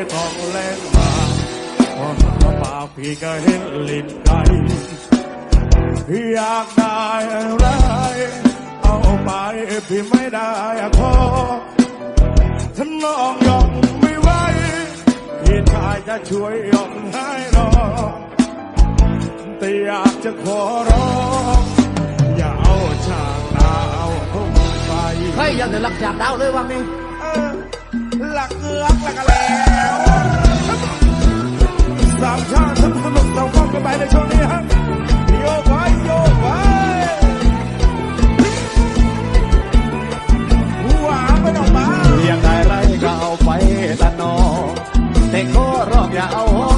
ไม่ต้องแรงมาคนละปาพี่ก็เห็นลิ้นไก่อยากได้อะไร เอาไปพี่ไม่ได้ขอฉันน้องยอมไม่ไหวพี่ชายจะช่วยยอมให้รอแต่อยากจะขอร้องอย่าเอาชาดาวพุ่งไปใครอยากจะอดรักจากดาวเลยว่ามี ละเกือกละกะแล้วสามชาติสามสนุกสองควากันไปในช่วงนี้ฮะโยไปโยไปหวานไปออกมาเลี้ยงไดไรก็เอาไปตะนอแต่ก็รอบอย่าเอา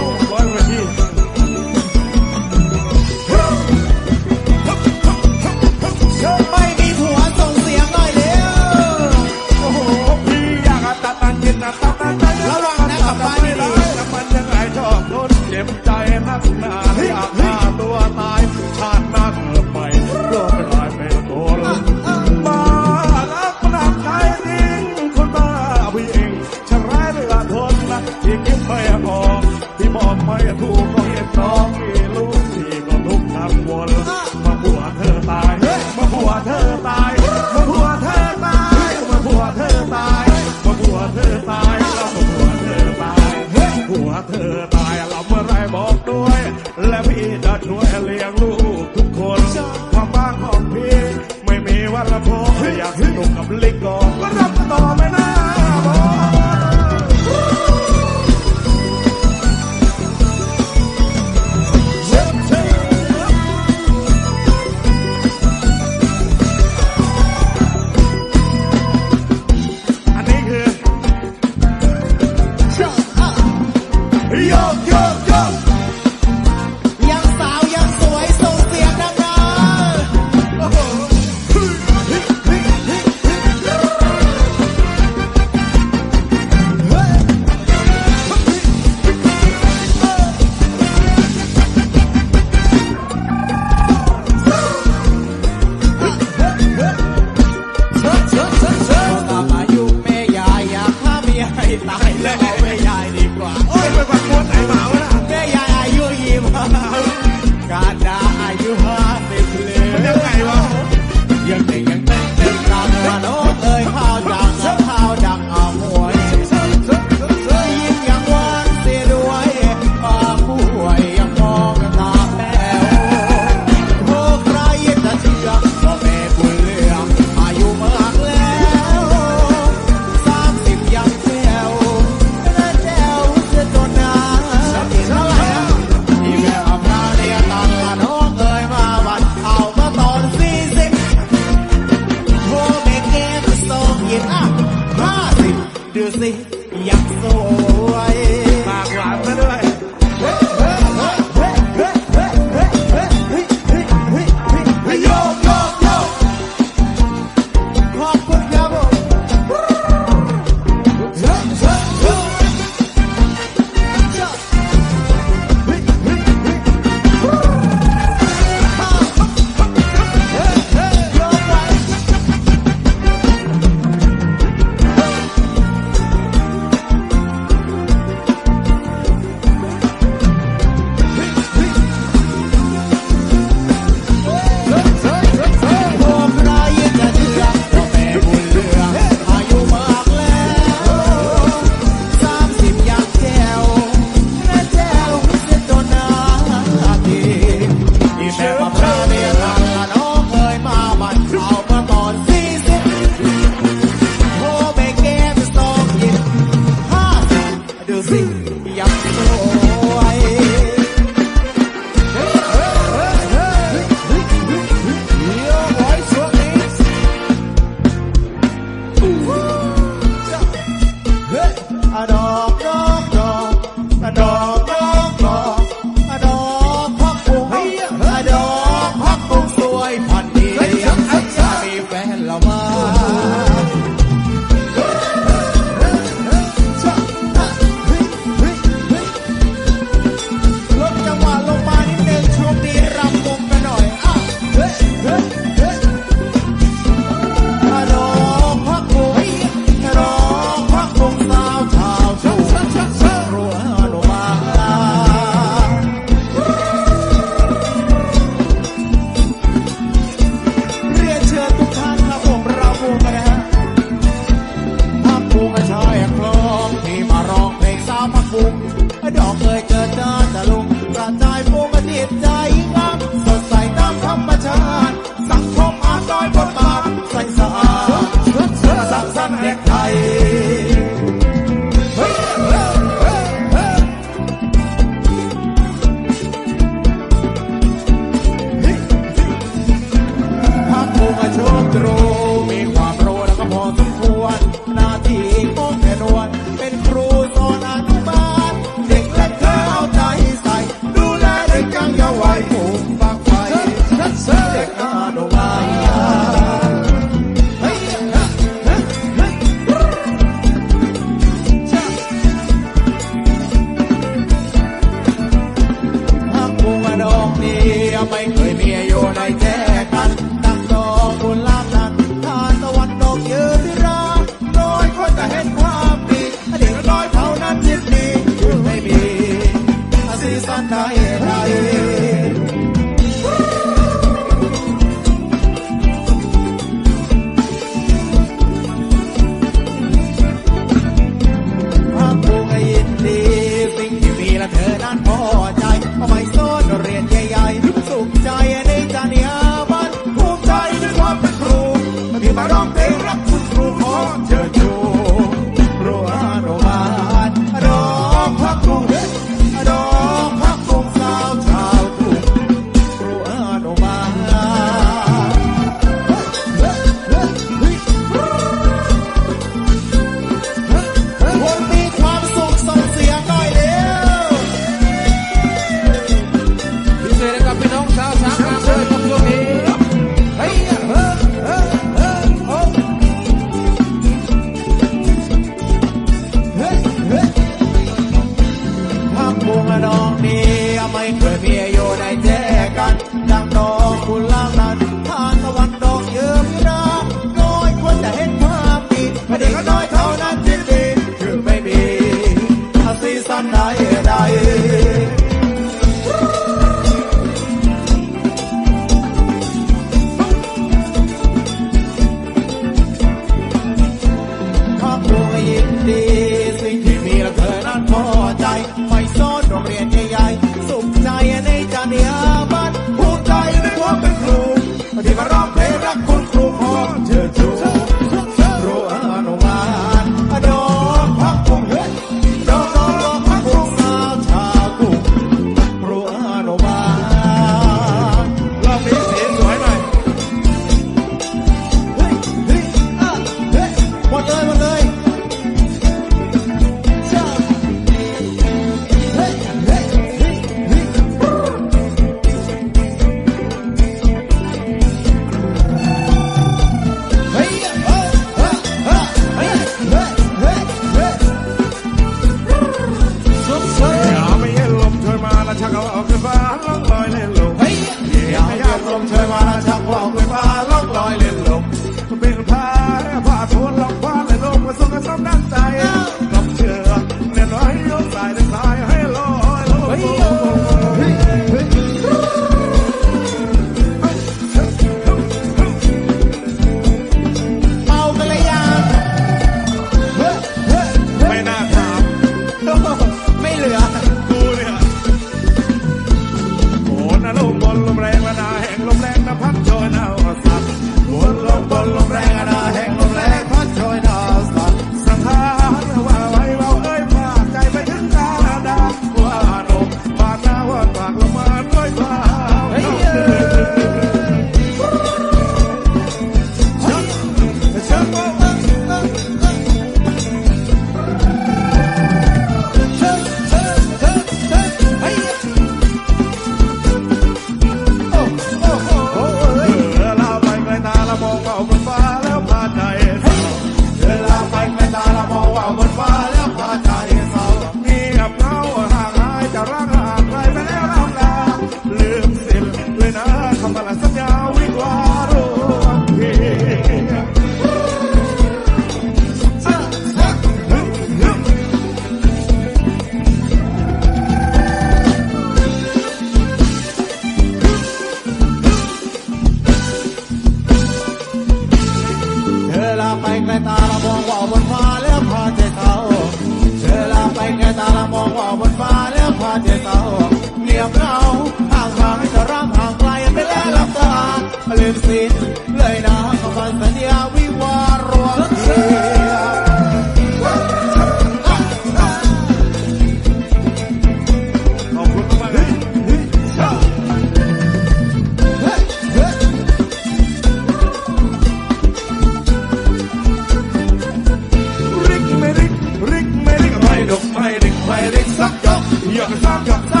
Sack, ja, ja, Sack, Sack.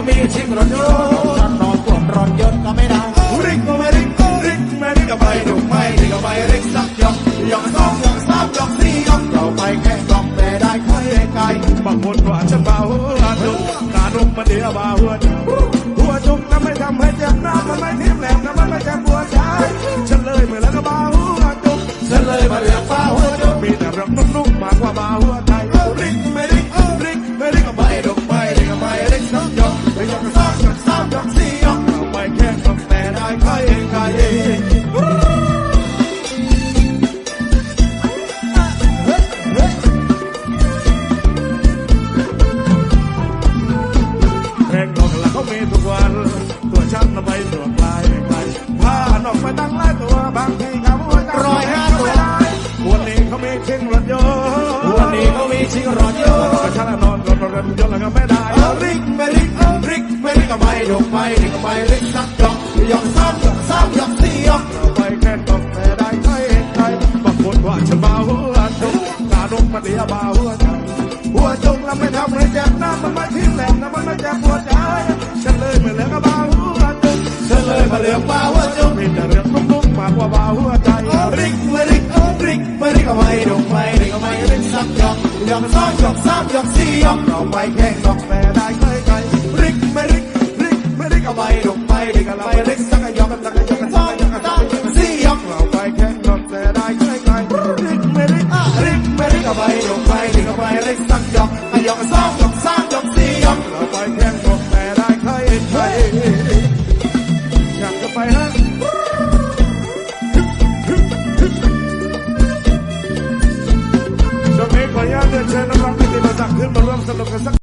Tommy Chimrono. นเชิญน้องๆพี่ๆมาจากขึ้นมาร่วมสนุกกันสัก